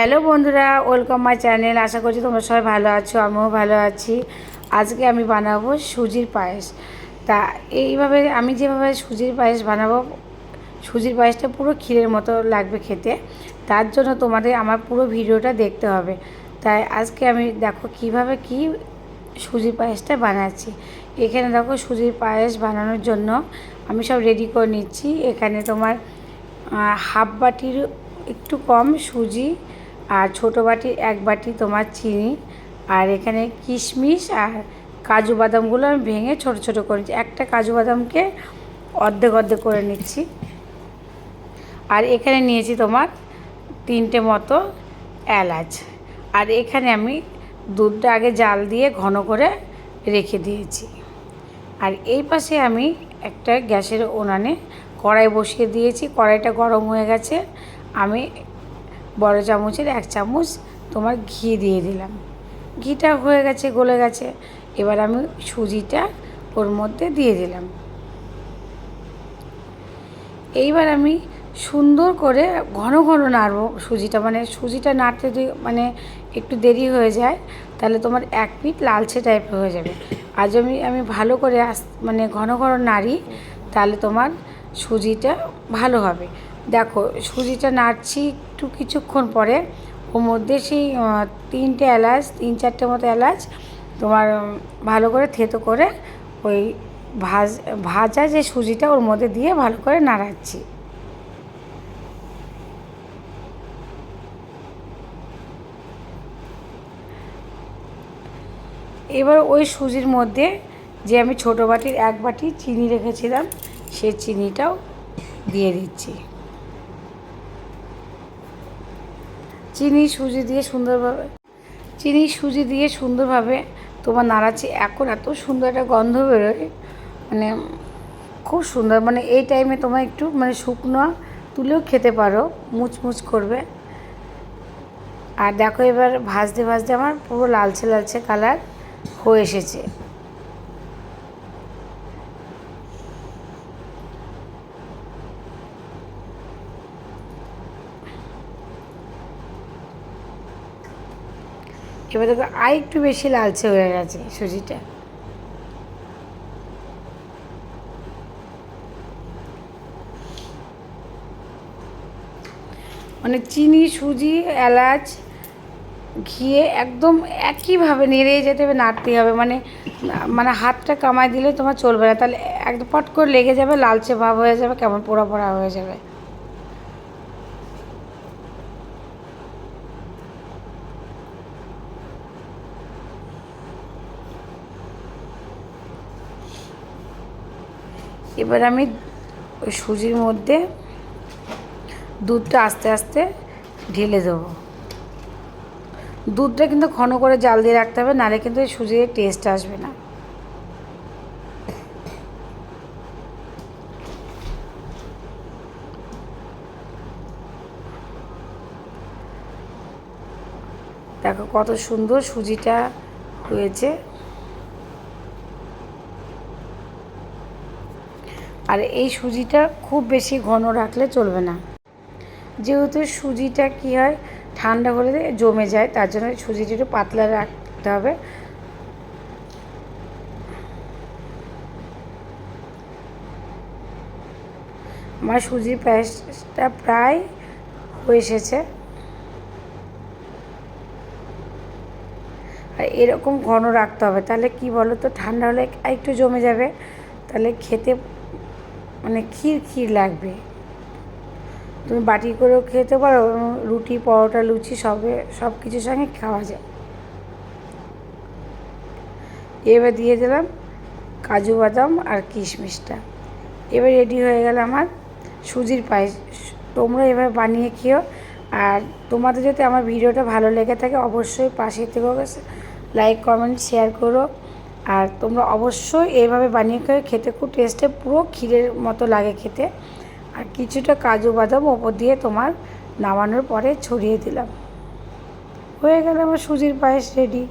Hello বন্ধুরা welcome my channel আশা করছি তোমরা সবাই ভালো আছো, আমিও ভালো আছি। আজকে আমি বানাবো সুজির পায়েস। তা এইভাবে আমি যেভাবে সুজির পায়েস বানাবো, সুজির পায়েসটা পুরো ক্ষীরের মতো লাগবে খেতে। তার জন্য তোমাদের আমার পুরো ভিডিওটা দেখতে হবে। তাই আজকে আমি দেখো কীভাবে কি সুজির পায়েসটা বানাচ্ছি। এখানে দেখো সুজির পায়েস বানানোর জন্য আমি সব রেডি করে নিচ্ছি। এখানে তোমার হাফ বাটির একটু কম সুজি আর ছোটো বাটির এক বাটি তোমার চিনি। আর এখানে কিশমিশ আর কাজু বাদামগুলো আমি ভেঙে ছোট ছোট করে নিচ্ছি একটা কাজু বাদামকে অর্ধেক অর্ধেক করে নিচ্ছি। আর এখানে নিয়েছি তোমার তিনটে মতো এলাচ। আর এখানে আমি দুধটা আগে জাল দিয়ে ঘন করে রেখে দিয়েছি। আর এই পাশে আমি একটা গ্যাসের উনানে কড়াই বসিয়ে দিয়েছি। কড়াইটা গরম হয়ে গেছে। আমি বড় চামচের এক চামচ তোমার ঘি দিয়ে দিলাম। ঘিটা হয়ে গেছে, গলে গেছে। এবার আমি সুজিটা ওর মধ্যে দিয়ে দিলাম। এইবার আমি সুন্দর করে ঘন ঘন নাড়বো সুজিটা। মানে সুজিটা নাড়তে মানে একটু দেরি হয়ে যায়, তাহলে তোমার এক পিঠ লালচে টাইপের হয়ে যাবে। আজ আমি আমি ভালো করে মানে ঘন ঘন নাড়ি, তাহলে তোমার সুজিটা ভালো হবে। দেখো, সুজিটা নাড়ছি একটু কিছুক্ষণ পরে। ওর মধ্যে সেই তিনটে এলাচ, তিন চারটে মতো এলাচ, তোমার ভালো করে থেতো করে ওই ভাজ, ভাজা যে সুজিটা ওর মধ্যে দিয়ে ভালো করে নাড়াচ্ছি। এবার ওই সুজির মধ্যে যে আমি ছোটো বাটির এক বাটি চিনি রেখেছিলাম সেই চিনিটাও দিয়ে দিচ্ছি। চিনি সুজি দিয়ে সুন্দরভাবে, চিনি সুজি দিয়ে সুন্দরভাবে তোমার নাড়াচ্ছি এখন এত সুন্দর একটা গন্ধ বেরোয় মানে খুব সুন্দর মানে এই টাইমে তোমার একটু মানে শুকনো তুলেও খেতে পারো, মুচমুচ করবে। আর দেখো এবার ভাজতে ভাজতে আমার পুরো লালচে লালচে কালার হয়ে এসেছে। এবার দেখো আর একটু বেশি লালচে হয়ে গেছে সুজিটা। মানে চিনি, সুজি, এলাচ, ঘিয়ে একদম একইভাবে নেড়ে যেতে হবে নাড়তে হবে। মানে মানে হাতটা কামাই দিলে তোমার চলবে না। তাহলে একদম পট করে লেগে যাবে, লালচে ভাব হয়ে যাবে, কেমন পোড়া পোড়া হয়ে যাবে। এবার আমি ওই সুজির মধ্যে দুধটা আস্তে আস্তে ঢেলে দেবো। দুধটা কিন্তু ঘন করে জাল দিয়ে রাখতে হবে, নাহলে কিন্তু এই সুজির টেস্ট আসবে না। দেখো কত সুন্দর সুজিটা হয়েছে। আর এই সুজিটা খুব বেশি ঘন রাখলে চলবে না। যেহেতু সুজিটা কি হয়, ঠান্ডা হলে জমে যায়, তার জন্য সুজিটা একটু পাতলা রাখতে হবে। আমার সুজির পায়েসটা প্রায় হয়ে এসেছে। আর এরকম ঘন রাখতে হবে, তাহলে কি বলো তো ঠান্ডা হলে একটু জমে যাবে, তাহলে খেতে মানে ক্ষীর ক্ষীর লাগবে। তুমি বাটি করেও খেতে পারো, রুটি, পরোটা, লুচি, সবে সব কিছুর সঙ্গে খাওয়া যায়। এবার দিয়ে দিলাম কাজু বাদাম আর কিশমিশটা। এবার রেডি হয়ে গেল আমার সুজির পায়েস। তোমরা এবার বানিয়ে খেও আর তোমাদের যদি আমার ভিডিওটা ভালো লেগে থাকে অবশ্যই পাশে থেকেও লাইক, কমেন্ট, শেয়ার করো। আর তোমরা অবশ্যই এইভাবে বানিয়ে খেয়ে খেতে খুব টেস্টে পুরো ক্ষীরের মতো লাগে খেতে। আর কিছুটা কাজু বাদাম ওপর দিয়ে তোমার নামানোর পরে ছড়িয়ে দিলাম। হয়ে গেলে আমার সুজির পায়েস রেডি